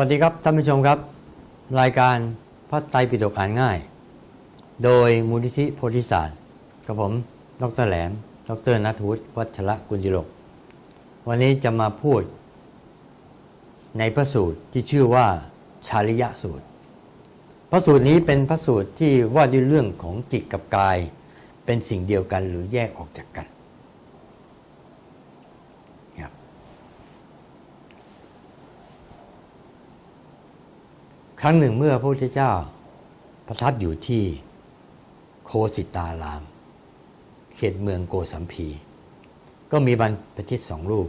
สวัสดีครับท่านผู้ชมครับ รายการพระไตรปิฎกอ่านง่าย โดยมูลนิธิโพธิศาสตร์กับผม ดรแหลม ดรนัทวุฒิวัชระกุลจิโรกวันนี้จะมาพูด ในพระสูตรที่ชื่อว่าชาลิยะสูตร พระสูตรนี้เป็นพระสูตรที่ว่าด้วยเรื่องของจิตกับกาย เป็นสิ่งเดียวกันหรือแยกออกจากกันครับ ครั้งหนึ่งเมื่อพระพุทธเจ้า ประทับอยู่ที่โคสิตาราม เขตเมืองโกสัมพี ก็มีบรรพชิตสองรูป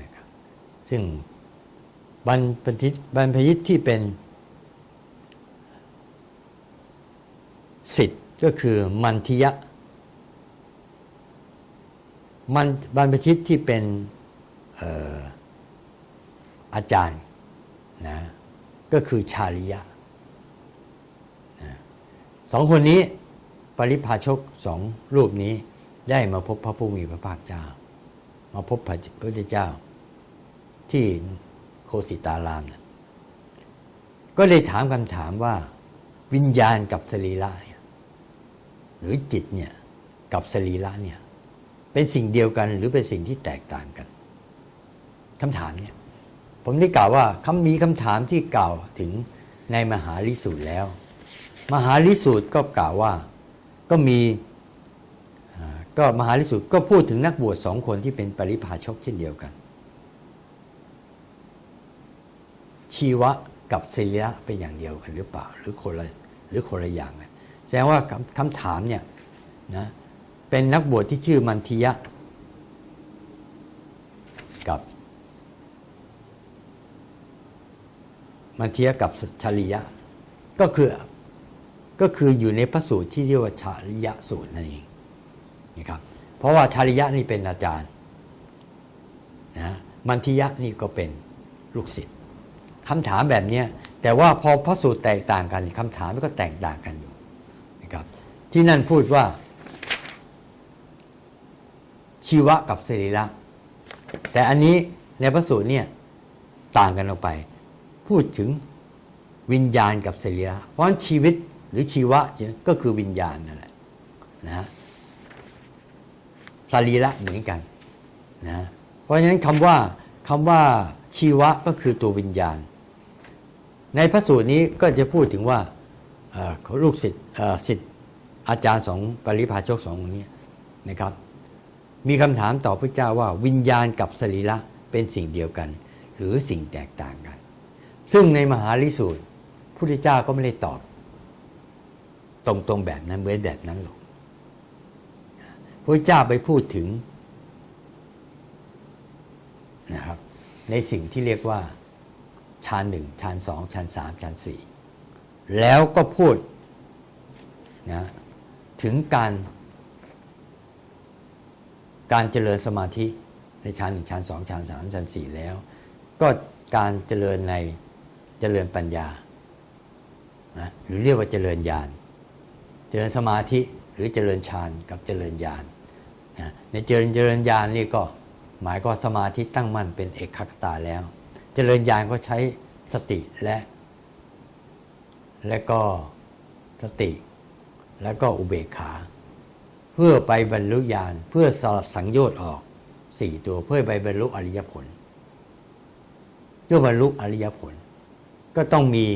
นะครับซึ่งบรรพชิตบรรพชิตที่เป็นสิทธิ์ก็คือมันทิยะมันบรรพชิตที่เป็นอออาจารย์ นะก็คือชาลิยะนะสองคนนี้ปริพาชกสองรูปนี้ได้มาพบพระผู้มีพระภาคเจ้า มาพบพระพุทธเจ้า ที่โคสิตารามนะก็เลยถามคำถามว่า วิญญาณกับสรีระหรือจิตเนี่ยกับสรีระเนี่ยเป็นสิ่งเดียวกันหรือเป็นสิ่งที่แตกต่างกันคำถามเนี่ย ผมได้กล่าวว่าคำมีคำถามที่กล่าวถึงในมหาลิสูตรแล้ว มหาลิสูตรก็กล่าวว่าก็มีก็มหาลิสูตรก็พูดถึงนักบวชสองคนที่เป็นปริพาชกเช่นเดียวกัน ชีวะกับศิริระเป็นอย่างเดียวกันหรือเปล่าหรือคนละหรือคนละอย่างกันแสดงว่าคำคำถามเนี่ยนะเป็นนักบวชที่ชื่อมันทิยะ กับ มันเทียบกับชาลิยะ ก็คือก็คืออยู่ในพระสูตรที่เรียกว่าชาลิยะสูตรนั่นเองนะครับเพราะว่าชาลิยะนี่เป็นอาจารย์นะมันทิยะนี่ก็เป็นลูกศิษย์คำถามแบบนี้แต่ว่าพอพระสูตรแตกต่างกันคำถามก็แตกต่างกันอยู่นะครับที่นั่นพูดว่า ชีวะกับสรีระแต่อันนี้ในพระสูตรเนี่ยต่างกันออกไป พูดถึงวิญญาณกับสรีระเพราะฉะนั้นชีวิตหรือชีวะก็คือวิญญาณนั่นแหละนะสรีระเหมือนกันนะเพราะฉะนั้นคำว่าคำว่าชีวะก็คือตัววิญญาณ ในพระสูตรนี้ก็จะพูดถึงว่าเอ่อลูกศิษย์เอ่อศิษย์อาจารย์สองปริพาชกสองคนนี้นะครับ มีคำถามต่อพระเจ้าว่าวิญญาณกับสรีระเป็นสิ่งเดียวกัน หรือสิ่งแตกต่างกัน ซึ่งในมหาลิสูตรพุทธเจ้าก็ไม่ได้ตอบ ตรงๆแบบนั้นเหมือนแบบนั้นหรอกพระเจ้าไปพูดถึงนะครับในสิ่งที่เรียกว่าฌานหนึ่งฌานสองฌานสามฌานสี่แล้วก็พูดนะถึงการ การเจริญสมาธิในฌานหนึ่งฌานสองฌานสามฌานสี่แล้ว ก็การเจริญใน เจริญปัญญานะหรือเรียกว่าเจริญญาณ เจริญสมาธิหรือเจริญฌานกับเจริญญาณนะในเจริญเจริญญาณนี่ก็หมายก็สมาธิตั้งมั่นเป็นเอกขคตาแล้ว เจริญญาณก็ใช้สติและ และก็สติแล้วก็อุเบกขา เพื่อไปบรรลุญาณเพื่อสลัดสังโยชน์ออกสี่ตัวเพื่อไปบรรลุอริยผลเพื่อบรรลุอริยผล ก็ต้องมี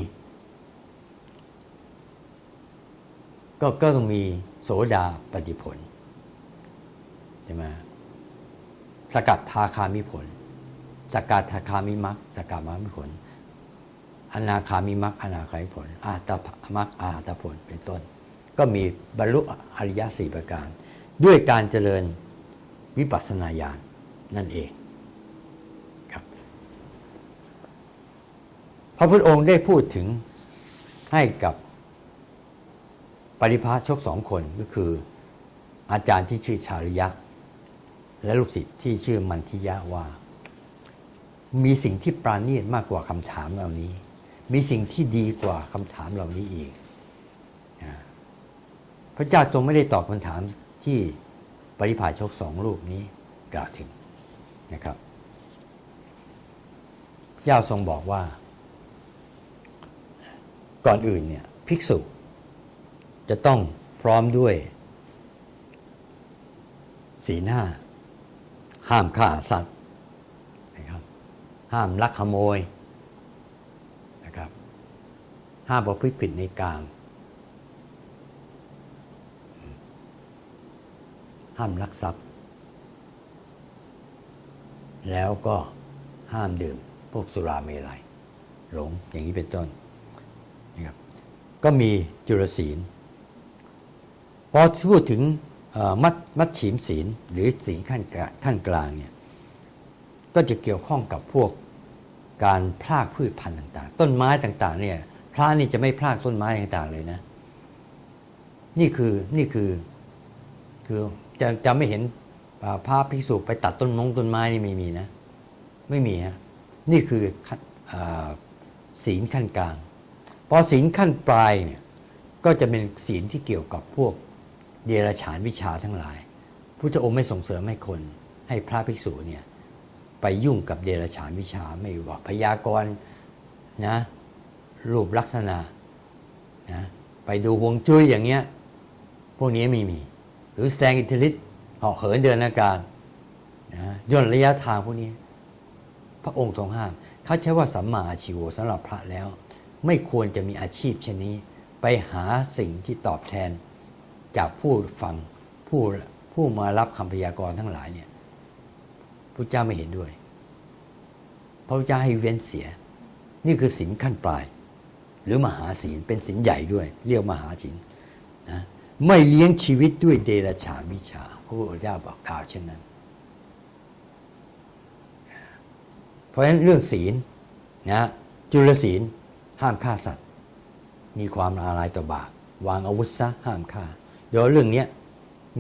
ก็ก็ต้องมีโสดาปฏิผลใช่ไหมสกัดทาคามิผล สกัดทาคามิมักสกัดมามิผลอนาคามิมักอนาคามิผล อาตามักอาตาผลเป็นต้น ก็มีบรรลุอริยสี่ประการ ด้วยการเจริญวิปัสสนาญาณนั่นเองครับ พระพุทธองค์ได้พูดถึงให้กับปริพาชกสองคนก็คืออาจารย์ที่ชื่อชาริยะ และลูกศิษย์ที่ชื่อมันทิยะว่า มีสิ่งที่ปราณีตมากกว่าคำถามเหล่านี้ มีสิ่งที่ดีกว่าคำถามเหล่านี้อีก พระเจ้าทรงไม่ได้ตอบคำถามที่ปริพาชกสองรูปนี้กล่าวถึงนะครับพเจ้าทรงบอกว่า ก่อนอื่นเนี่ยภิกษุ จะต้องพร้อมด้วย สีหน้า ห้ามฆ่าสัตว์นะครับห้ามลักขโมยนะครับห้ามประพฤติผิดในกามห้ามลักทรัพย์ แล้วก็ห้ามดื่มพวกสุราเมลัยหลงอย่างนี้เป็นต้น ก็มีจุลศีลพอพูดถึงมัดมัดฉีมศีลหรือศีลขั้นกลางขั้นกลางเนี่ยก็จะเกี่ยวข้องกับพวกการพรากพืชพันธุ์ต่าง ๆ ต้นไม้ต่างๆเนี่ยพระนี่จะไม่พรากต้นไม้ต่างๆเลยนะ นี่คือนี่คือคือจะจะไม่เห็นอ่าพระภิกษุไปตัดต้นมงต้นไม้นี่ไม่มีนะ ไม่มีฮะนี่คืออศีลขั้นกลาง พอศีลขั้นปลายเนี่ยก็จะเป็นศีลที่เกี่ยวกับพวกเดรัจฉานวิชาทั้งหลาย พุทธองค์ไม่ส่งเสริมให้คนให้พระภิกษุเนี่ยไปยุ่งกับเดรัจฉานวิชาไม่ว่าพยากรณ์นะรูปลักษณะนะไปดูฮวงจุ้ยอย่างเงี้ยพวกนี้ไม่มี หรือแสดงอิทธิฤทธิ์เหาะเหินเดินอากาศนะย่นระยะทางพวกนี้ พระองค์ทรงห้าม เขาใช้ว่าสัมมาอาชีวสำหรับพระแล้ว ไม่ควรจะมีอาชีพเช่นนี้ ไปหาสิ่งที่ตอบแทน จากผู้ฟังผู้ผู้มารับคำพยากรณ์ทั้งหลายเนี่ยพระเจ้าไม่เห็นด้วยพระเจ้าให้เว้นเสีย นี่คือศีลขั้นปลาย หรือมหาศีลเป็นศีลใหญ่ด้วย เรียกมหาศีลนะไม่เลี้ยงชีวิตด้วยเดรัจฉานวิชาพระพุทธเจ้าบอกกล่าวเช่นนั้น เพราะฉะนั้นเรื่องศีลนะจุลศีล ห้ามฆ่าสัตว์ มีความอาลัยต่อบาปวางอาวุธซะห้ามฆ่า เดี๋ยวเรื่องนี้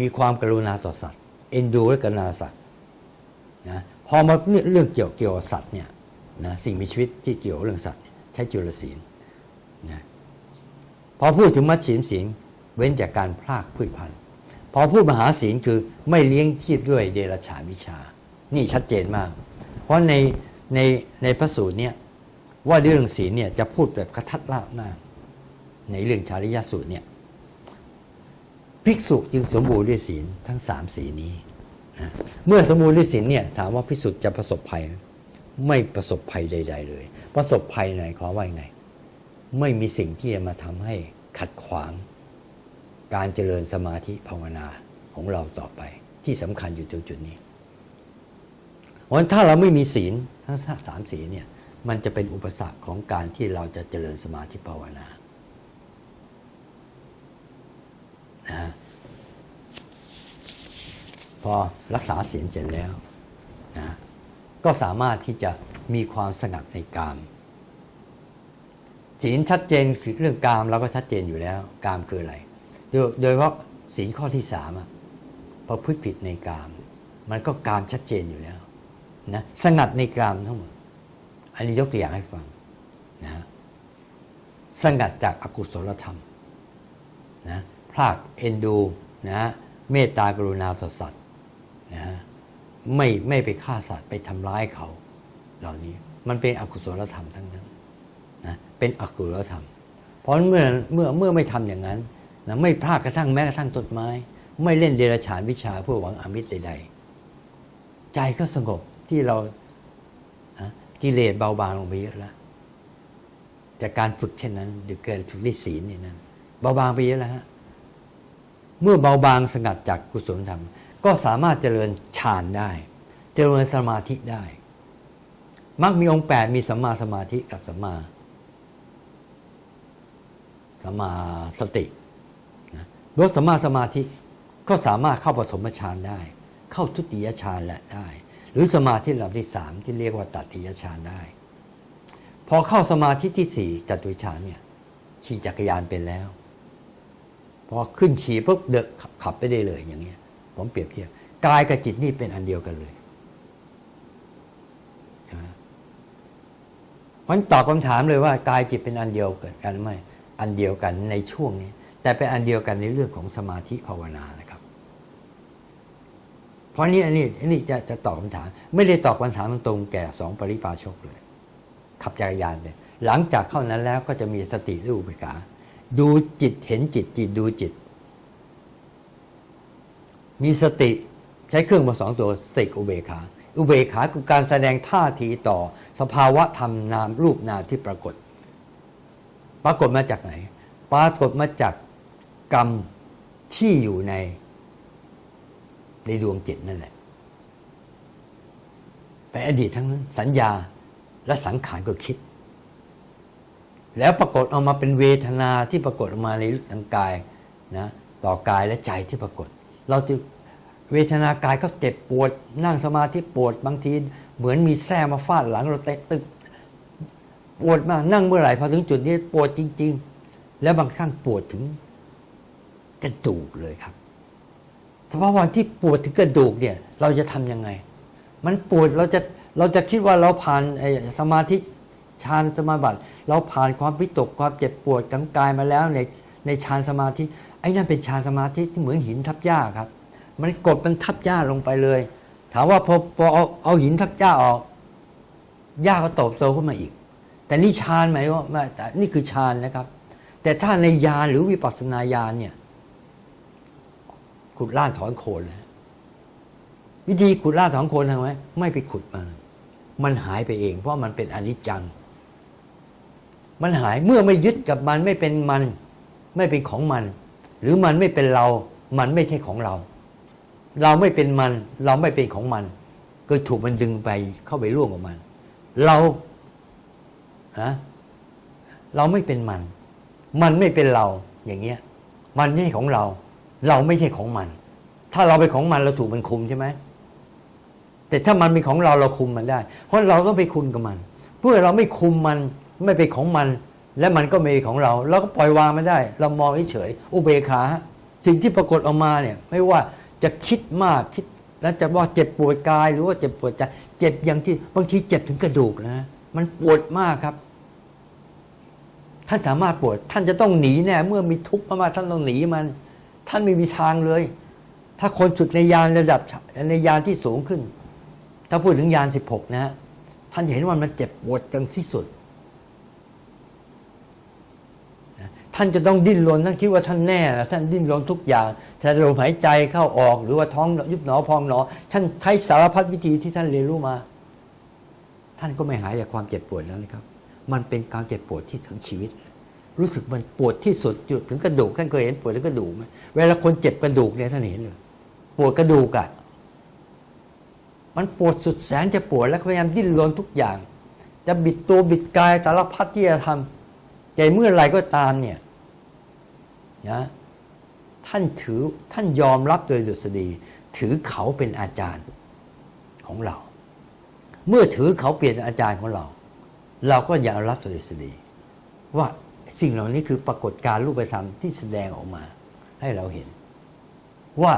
มีความกรุณาต่อสัตว์ เอ็นดูและกรุณาสัตว์นะพอมาเรื่องเกี่ยวเกี่ยวสัตว์เนี่ยนะสิ่งมีชีวิตที่เกี่ยวเรื่องสัตว์ใช้จุลศีลนะพอพูดถึงมัชชิมศีลเว้นจากการพรากพืชพันธุ์ พอพูดมหาศีลคือไม่เลี้ยงชีพด้วยเดรัจฉานวิชา นี่ชัดเจนมาก เพราะในในในพระสูตรเนี่ย ว่าเรื่องศีลเนี่ยจะพูดแบบกระทัดรัดมาก ในเรื่องชาริยสูตรเนี่ยภิกษุจึงสมบูรณ์ด้วยศีลทั้งสามสีนี้นะเมื่อสมบูรณ์ด้วยศีลเนี่ยถามว่าภิกษุจะประสบภัย ไม่ประสบภัยใด ๆ เลย ประสบภัยไหนขอว่าไง ไม่มีสิ่งที่จะมาทำให้ขัดขวาง การเจริญสมาธิภาวนาของเราต่อไป ที่สำคัญอยู่ตรงจุดนี้เพราะฉะนั้นถ้าเราไม่มีศีลทั้งสามศีเนี่ย มันจะเป็นอุปสรรคของการที่เราจะเจริญสมาธิภาวนานะพอรักษาศีลเสร็จแล้วนะก็สามารถที่จะมีความสงัดในกามศีลชัดเจนคือเรื่องกามเราก็ชัดเจนอยู่แล้ว กามคืออะไร โดยโดยเฉพาะศีลข้อที่สามอะประพฤติผิดในกาม มันก็กามชัดเจนอยู่แล้วนะสงัดในกามทั้งหมด อันนี้ยกตัวอย่างให้ฟังนะสงัดจากอากุศลธรรมนะพรากเอ็นดูนะเมตตากรุณาต่อสัตว์นะไม่ไม่ไปฆ่าสัตว์ไปทำร้ายเขา เหล่านี้มันเป็นอกุศลธรรมทั้งนั้นนะเป็นอกุศลธรรม เพราะเมื่อเมื่อเมื่อไม่ทำอย่างนั้นนะไม่พลาดกระทั่งแม้กระทั่งต้นไม้ ไม่เล่นเดรัจฉานวิชาเพื่อหวังอมิตรใดๆใจก็สงบที่เรา กิเลสเบาบางลงไปเยอะแล้วจากการฝึกเช่นนั้นหรือเกิดฝึกด้ศีลนี่นั้นเบาบางไปเยอะแล้วฮะเมื่อเบาบางสงัดจากกุศลธรรม ก็สามารถเจริญฌานได้ เจริญสมาธิได้มักมีองค์แปดมีสัมมาสมาธิกับสัมมาสัมมาสตินะรถสัมมาสมาธิก็สามารถเข้าปฐมฌานได้ เข้าทุติยฌานและได้ หรือสมาธิระดับที่สามที่เรียกว่าตัติยฌานได้ พอเข้าสมาธิที่สี่จตุฌานเนี่ยขี่จักรยานเป็นแล้ว พอขึ้นขี่ปุ๊บเดกขับไปได้เลยอย่างเงี้ย ผมเปรียบเทียบกายกับจิตนี่เป็นอันเดียวกันเลยนะมันตอบคำถามเลยว่ากายจิตเป็นอันเดียวกันไหมอันเดียวกันในช่วงนี้ แต่เป็นอันเดียวกันในเรื่องของสมาธิภาวนานะครับ เพราะนี้อันนี้อันนี้จะจะตอบคำถาม ไม่ได้ตอบคำถามตรงๆแก่สองปริปาชกเลย ขับจักรยานไปหลังจากเข้านั้นแล้วก็จะมีสติรืออุเบกขาดูจิตเห็นจิตจิตดูจิต มีสติใช้เครื่องมาสองตัวสติอุเบกขาอุเบกขาคือการแสดงท่าทีต่อ สภาวะธรรมนามรูปนามที่ปรากฏ ปรากฏมาจากไหน ปรากฏมาจากกรรมที่อยู่ใน ในดวงจิตนั่นแหละเป็นอดีตทั้งนั้นสัญญาและสังขารก็คิด แล้วปรากฏออกมาเป็นเวทนาที่ปรากฏออกมาในทางกายนะต่อกายและใจที่ปรากฏ เราจะเวทนากายก็เจ็บปวด นั่งสมาธิปวดบางที เหมือนมีแส้มาฟาดหลังเราเตะตึกปวดมากนั่งเมื่อไหร่พอถึงจุดนี้ปวดจริง ๆ แล้วบางครั้งปวดถึงกระดูกเลยครับ เฉพาะวันที่ปวดถึงกระดูกเนี่ย เราจะทำยังไง มันปวดเราจะเราจะคิดว่าเราผ่านสมาธิฌานสมาบัติ เราผ่านความพิตกความเจ็บปวดทางกายมาแล้วในในฌานสมาธิไอ้นั่นเป็นฌานสมาธิที่เหมือนหินทับหญ้าครับ มันกดมันทับหญ้าลงไปเลย ถามว่าพอพอเอาเอาหินทับหญ้าออกหญ้าก็โตโตขึ้นมาอีก แต่นี่ฌานหมายว่าไม่แต่นี่คือฌานนะครับ แต่ถ้าในญาณหรือวิปัสสนาญาณเนี่ย ขุดล่านถอนโคนเลยวิธีขุดล่าถอนโคนทำไมไม่ไปขุดมันมันหายไปเอง เพราะมันเป็นอนิจจัง มันหายเมื่อไม่ยึดกับมันไม่เป็นมัน ไม่เป็นของมัน หรือมันไม่เป็นเรา มันไม่ใช่ของเรา เราไม่เป็นมัน เราไม่เป็นของมัน ก็ถูกมันดึงไปเข้าไปร่วมกับมัน เราฮะเราไม่เป็นมัน มันไม่เป็นเราอย่างเงี้ย มันไม่ใช่ของเรา เราไม่ใช่ของมัน ถ้าเราเป็นของมันเราถูกมันคุมใช่ไหมแต่ถ้ามันเป็นของเราเราคุมมันได้ เพราะเราต้องไปคุมกับมัน เพื่อเราไม่คุมมันไม่เป็นของมัน และมันก็ไม่ของเราเราก็ปล่อยวางมันได้ เรามองเฉยอุเบกขา สิ่งที่ปรากฏออกมาเนี่ย ไม่ว่าจะคิดมากคิดแล้วจะว่าเจ็บปวดกายหรือว่าเจ็บปวดใจเจ็บอย่างที่บางทีเจ็บถึงกระดูกนะมันปวดมากครับ ท่านสามารถปวด ท่านจะต้องหนีแน่เมื่อมีทุกข์มากๆท่านต้องหนีมัน ท่านไม่มีทางเลย ถ้าคนฝึกในยานระดับในยานที่สูงขึ้น ถ้าพูดถึงยานสิบหกนะฮะท่านจะเห็นว่ามันเจ็บปวดจนที่สุด ท่านจะต้องดิ้นรนท่านคิดว่าท่านแน่นะท่านดิ้นรนทุกอย่างจะลมหายใจเข้าออกหรือว่าท้องยุบหนอพองหนอ ท่านใช้สารพัดวิธีที่ท่านเรียนรู้มา ท่านก็ไม่หายจากความเจ็บปวดแล้วนะครับ มันเป็นการเจ็บปวดที่ถึงชีวิต รู้สึกมันปวดที่สุดจุดถึงกระดูกท่านเคยเห็นปวดที่กระดูกไหมเวลาคนเจ็บกระดูกเนี่ยท่านเห็นเลยปวดกระดูกอะ่ะมันปวดสุดแสนจะปวดแล้วพยายามดิ้นรนทุกอย่าง จะบิดตัวบิดกายสารพัดที่จะทำแต่เมื่อไรก็ตามเนี่ยนะท่านถือท่านยอมรับโดยดุษฎีถือเขาเป็นอาจารย์ของเรา เมื่อถือเขาเปลี่ยนอาจารย์ของเรา เราก็อย่ารับโดยดุษฎีว่า สิ่งเหล่านี้คือปรากฏการณ์รูปธรรมที่แสดงออกมาให้เราเห็น ว่า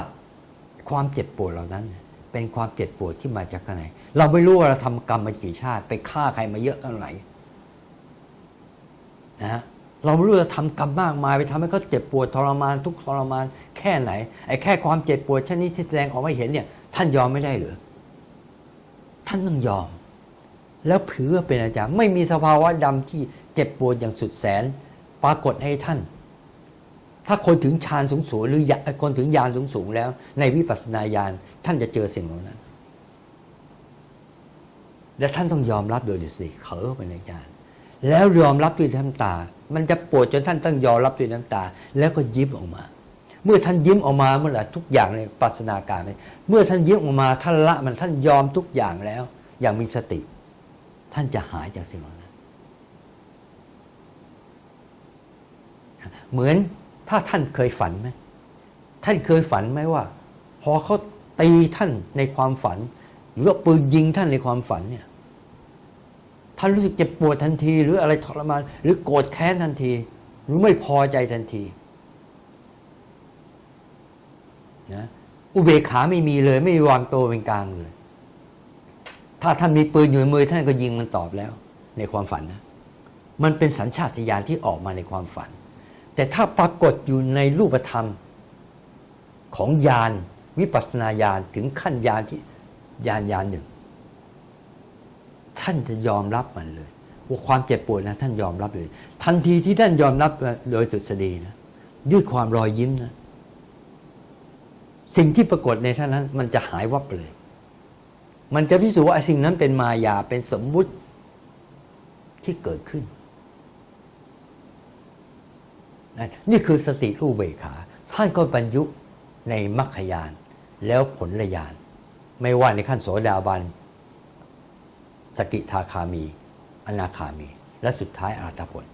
ความเจ็บปวดเหล่านั้น เป็นความเจ็บปวดที่มาจากข้างในเราไม่รู้ว่าเราทำกรรมมากี่ชาติ ไปฆ่าใครมาเยอะเท่าไหร่นะฮะเราไม่รู้เราทำกรรมมากมายไปทำให้เขาเจ็บปวดทรมาน ทุกทรมานแค่ไหนไอ้แค่ความเจ็บปวดชนิดที่แสดงออกมาเห็นเนี่ย ท่านยอมไม่ได้หรือท่านต้องยอม แล้วถือเป็นอาจารย์ ไม่มีสภาวะดำที่ เจ็บปวดอย่างสุดแสน ปรากฏให้ท่าน ถ้าคนถึงฌานสูงสูงหรือคนถึงญาณสูงสูงแล้ว ในวิปัสสนาญาณท่านจะเจอสิ่งเหล่านั้น และท่านต้องยอมรับโดยดิสิเขาเป็นอาจารย์แล้วยอมรับด้วยน้ำตา มันจะปวดจนท่านต้องยอมรับด้วยน้ำตา แล้วก็ยิ้มออกมา เมื่อท่านยิ้มออกมาเมื่อไหร่ทุกอย่างในปัสสนาการเมื่อท่านยิ้มออกมาท่านละมันท่านยอมทุกอย่างแล้ว อย่างมีสติ ท่านจะหายจากสิ่งเหล่านั้น เหมือนถ้าท่านเคยฝันไหมท่านเคยฝันไหมว่า พอเขาตีท่านในความฝัน หรือว่าปืนยิงท่านในความฝันเนี่ยท่านรู้สึกเจ็บปวดทันที หรืออะไรทรมานหรือโกรธแค้นทันที หรือไม่พอใจทันทีนะอุเบกขาไม่มีเลย ไม่วางตัวเป็นกลางเลย ถ้าท่านมีปืนอยู่ในมือท่านก็ยิงมันตอบแล้ว ในความฝันนะมันเป็นสัญชาตญาณที่ออกมาในความฝัน แต่ถ้าปรากฏอยู่ในรูปธรรมของญาณวิปัสนาญาณถึงขั้นญาณที่ญาณญาณหนึ่ง ท่านจะยอมรับมันเลยว่าความเจ็บปวดนะท่านยอมรับเลย ทันทีที่ท่านยอมรับโดยสุดสดีนะด้วยความรอยยิ้มนะสิ่งที่ปรากฏในท่านนั้น มันจะหายวับไปเลย มันจะพิสูจน์ว่าสิ่งนั้นเป็นมายาเป็นสมมุติที่เกิดขึ้น นะนี่คือสติอุเบกขา ท่านก็บรรยุในมรรคยานแล้วผลยาน ไม่ว่าในขั้นโสดาบัน สกิทาคามี อนาคามี และสุดท้ายอรหัตผล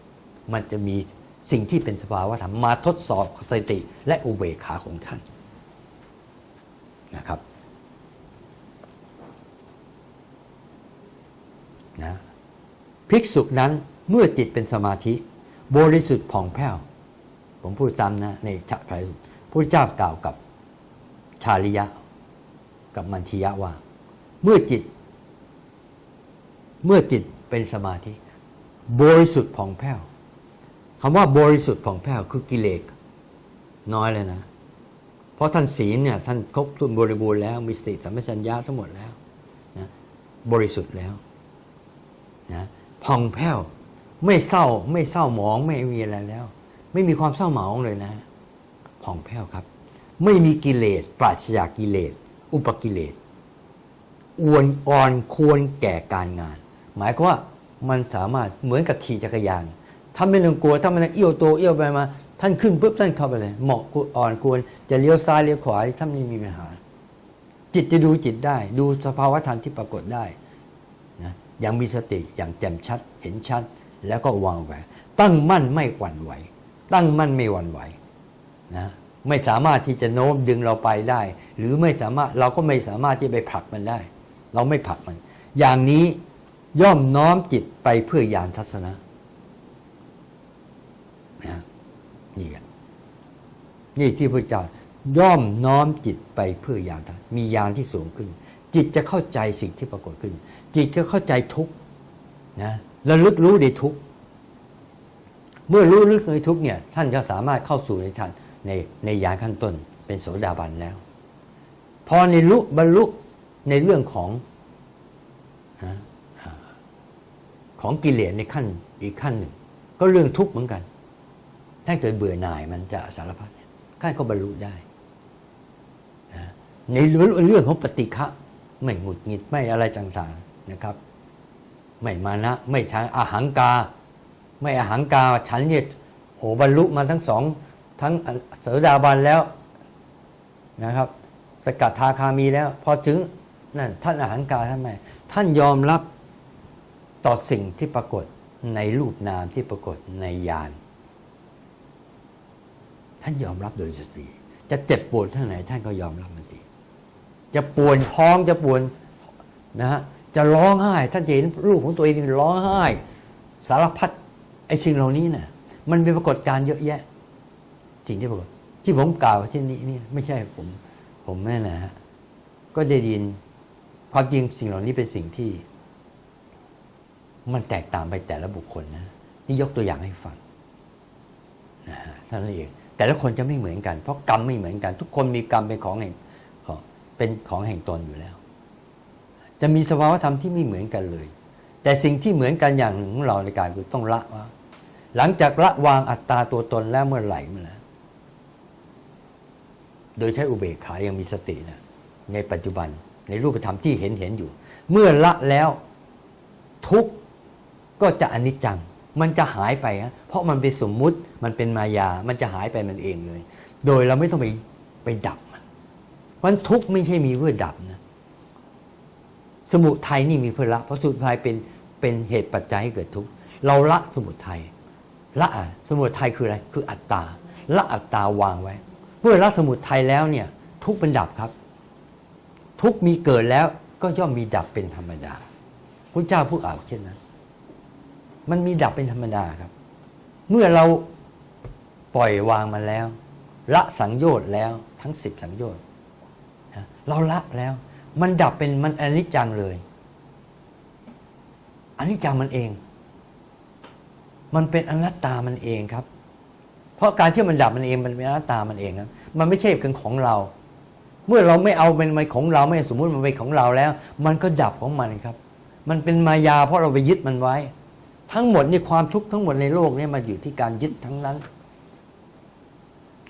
มันจะมีสิ่งที่เป็นสภาวะธรรมมาทดสอบสติ และอุเบกขาของท่านนะครับนะภิกษุนั้นเมื่อจิตเป็นสมาธิ บริสุทธิ์ผ่องแผ้ว ผมพูดซ้ำนะในชะไพรพระเจ้ากล่าวกับชาลิยะ กับมันทิยะว่า เมื่อจิต เมื่อจิตเป็นสมาธิ บริสุทธิ์ผ่องแผ้วคำว่าบริสุทธิ์ผ่องแผ้วคือกิเลสน้อยเลยนะ เพราะท่านศีลเนี่ยท่านครบถ้วนบริบูรณ์แล้วมีสติสัมปชัญญะทั้งหมดแล้วนะบริสุทธิ์แล้วนะผ่องแผ้ว ไม่เศร้าไม่เศร้าหมองไม่มีอะไรแล้ว ไม่มีความเศร้าหมองเลยนะผ่องแผ้วครับ ไม่มีกิเลส ปราศจากกิเลส อุปกิเลสอวนอ่อนควรแก่การงาน หมายความว่ามันสามารถเหมือนกับขี่จักรยานถ้าไม่ต้องกลัวถ้ามันเอี้ยวตัวเอี้ยวไปมา ท่านขึ้นปุ๊บท่านเข้าไปเลยเหมาะอ่อนควรจะเลี้ยวซ้ายเลี้ยวขวาท่านไม่มีปัญหา จิตจะดูจิตได้ ดูสภาวะธรรมที่ปรากฏได้นะอย่างมีสติอย่างแจ่มชัดเห็นชัด แล้วก็วางแหวตั้งมั่นไม่หวั่นไหว ตั้งมั่นไม่หวั่นไหวนะไม่สามารถที่จะโน้มดึงเราไปได้ หรือไม่สามารถเราก็ไม่สามารถที่ไปผลักมันได้ เราไม่ผลักมัน อย่างนี้ย่อมน้อมจิตไปเพื่อยานทัศนะนะนี่นี่ที่พระเจ้าย่อมน้อมจิตไปเพื่อยานทัศมียานที่สูงขึ้น จิตจะเข้าใจสิ่งที่ปรากฏขึ้น จิตจะเข้าใจทุกนะระลึกรู้ในทุกข เมื่อรู้ลึกในทุกเนี่ยท่านจะสามารถเข้าสู่ในฌานในในยานขั้นต้นเป็นโสดาบันแล้ว พอในรู้บรรลุในเรื่องของของกิเลสในขั้นอีกขั้นหนึ่ง ก็เรื่องทุกข์เหมือนกัน ถ้าเกิดเบื่อหน่ายมันจะสารพัดท่านก็บรรลุได้นะในเรื่องเรื่องของปฏิฆะไม่หงุดหงิดไม่อะไรต่างๆนะครับ ไม่มานะ ไม่ใช้อาหังกา ไม่อาหังกาฉันเนี่ยโหบรรลุมาทั้งสองทั้งเสดาบันแล้วนะครับ สกัดทาคามีแล้ว พอถึงนั่นท่านอาหังกาท่านไม่ท่านยอมรับต่อสิ่งที่ปรากฏในรูปนามที่ปรากฏในญาณท่านยอมรับโดยสติจะเจ็บปวดเท่าไหนท่านก็ยอมรับมันดีจะปวดท้องจะปวดนะฮะจะร้องไห้ ท่านจะเห็นรูปของตัวเองร้องไห้ สารพัด ไอ้สิ่งเหล่านี้นะ่ะมันเป็นปรากฏการณ์เยอะแยะ สิ่งที่ปรากฏที่ผมกล่าวที่นี้นี่ไม่ใช่ผม ผมแม่นะฮะก็ได้ยินความจริงสิ่งเหล่านี้เป็นสิ่งที่ มันแตกต่างไปแต่ละบุคคลนะนี่ยกตัวอย่างให้ฟังนะฮะท่านนเองแต่ละคนจะไม่เหมือนกัน เพราะกรรมไม่เหมือนกัน ทุกคนมีกรรมเป็นของแห่งของเป็นของแห่งตนอยู่แล้ว จะมีสภาวธรรมที่ไม่เหมือนกันเลย แต่สิ่งที่เหมือนกันอย่างหนึ่งของเราในการคือต้องละว่า หลังจากละวางอัตตาตัวตนแล้วเมื่อไหร่เมื่อไหร่โดยใช้อุเบกขายังมีสตินะในปัจจุบันในรูปธรรมที่เห็นเห็นอยู่ เมื่อละแล้วทุกก็จะอนิจจัง มันจะหายไปฮะเพราะมันเป็นสมมุติมันเป็นมายา มันจะหายไปมันเองเลย โดยเราไม่ต้องไปไปดับมันมันทุกไม่ใช่มีเพื่อดับนะสมุทัยนี่มีเพื่อละ เพราะสมุทัยเป็นเป็นเหตุปัจจัยให้เกิดทุกข์เราละสมุทัย ละสมุทัยคืออะไรคืออัตตาละอัตตาวางไว้ เมื่อละสมุทัยแล้วเนี่ยทุกเป็นดับครับ ทุกมีเกิดแล้วก็ย่อมมีดับเป็นธรรมดาพระเจ้าพูดอ่าวเช่นนั้นมันมีดับเป็นธรรมดาครับ เมื่อเราปล่อยวางมันแล้ว ละสังโยชน์แล้วทั้งสิบสังโยชน์เราละแล้ว มันดับเป็นมันอนิจจังเลยอนิจจังมันเอง มันเป็นอนัตตามันเองครับ เพราะการที่มันดับมันเองมันเป็นอนัตตามันเองครับมันไม่ใช่เป็นของเรา เมื่อเราไม่เอาเป็นมันของเราไม่สมมุติมันเป็นของเราแล้ว มันก็ดับของมันครับ มันเป็นมายาเพราะเราไปยึดมันไว้ ทั้งหมดในความทุกข์ทั้งหมดในโลกนี่มันอยู่ที่การยึดทั้งนั้น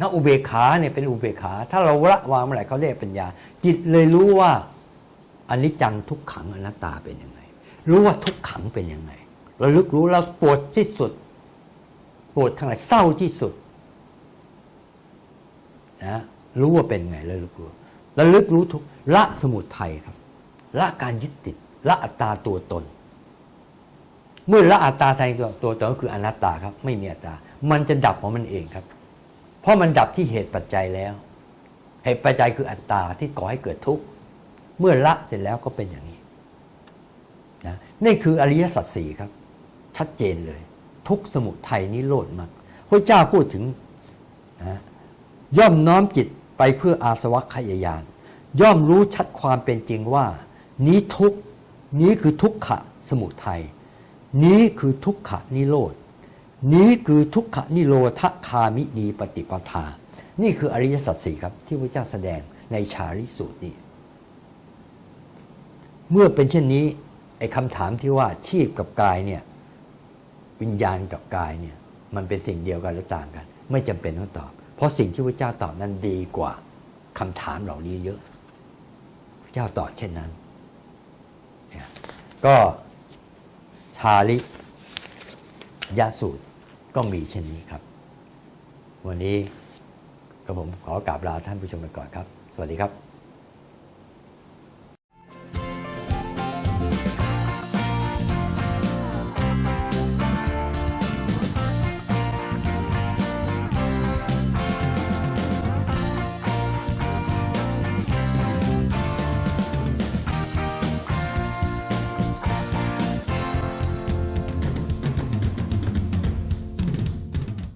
นะอุเบกขาเนี่ยเป็นอุเบกขา ถ้าเราละวางเมื่อไหร่เขาเรียกปัญญา จิตเลยรู้ว่าอันนี้จังทุกขังอนัตตาเป็นยังไง รู้ว่าทุกขังเป็นยังไง ราลึกรู้แล้วปวดที่สุด ปวดทางไหนเศร้าที่สุดนะรู้ว่าเป็นไงแล้วลึกรู้แล้วลึกรู้ทุกละสมุทัยครับ ละการยึดติด ละอัตตาตัวตน เมื่อละอัตตาแทนตัวตัวตนก็คืออนัตตาครับ ไม่มีอัตตา มันจะดับของมันเองครับ เพราะมันดับที่เหตุปัจจัยแล้ว เหตุปัจจัยคืออัตตาที่ก่อให้เกิดทุกข์เมื่อละเสร็จแล้วก็เป็นอย่างนี้นะนี่คืออริยสัจสี่ครับ ชัดเจนเลย ทุกสมุทัยนิโรธมรรคพระเจ้าพูดถึงนะย่อมน้อมจิตไปเพื่ออาสวัคยายาน ย่อมรู้ชัดความเป็นจริงว่า นี้ทุกนี้คือทุกขะสมุทัยนี้คือทุกขะนิโรธนี้คือทุกขะนิโรธคามินีปฏิปทา นี่คืออริยสัจสี่ครับที่พระเจ้าแสดงในชาริสูตรนี้ เมื่อเป็นเช่นนี้ไอ้คำถามที่ว่าชีพกับกายเนี่ย วิญญาณกับกายเนี่ยมันเป็นสิ่งเดียวกันหรือต่างกัน ไม่จำเป็นต้องตอบ เพราะสิ่งที่พระเจ้าตอบนั้นดีกว่าคำถามเหล่านี้เยอะพระเจ้าตอบเช่นนั้นเนี่ยก็ชาลิยาสูตรก็มีเช่นนี้ครับ วันนี้ก็ผมขอกราบลาท่านผู้ชมไปก่อนครับ สวัสดีครับ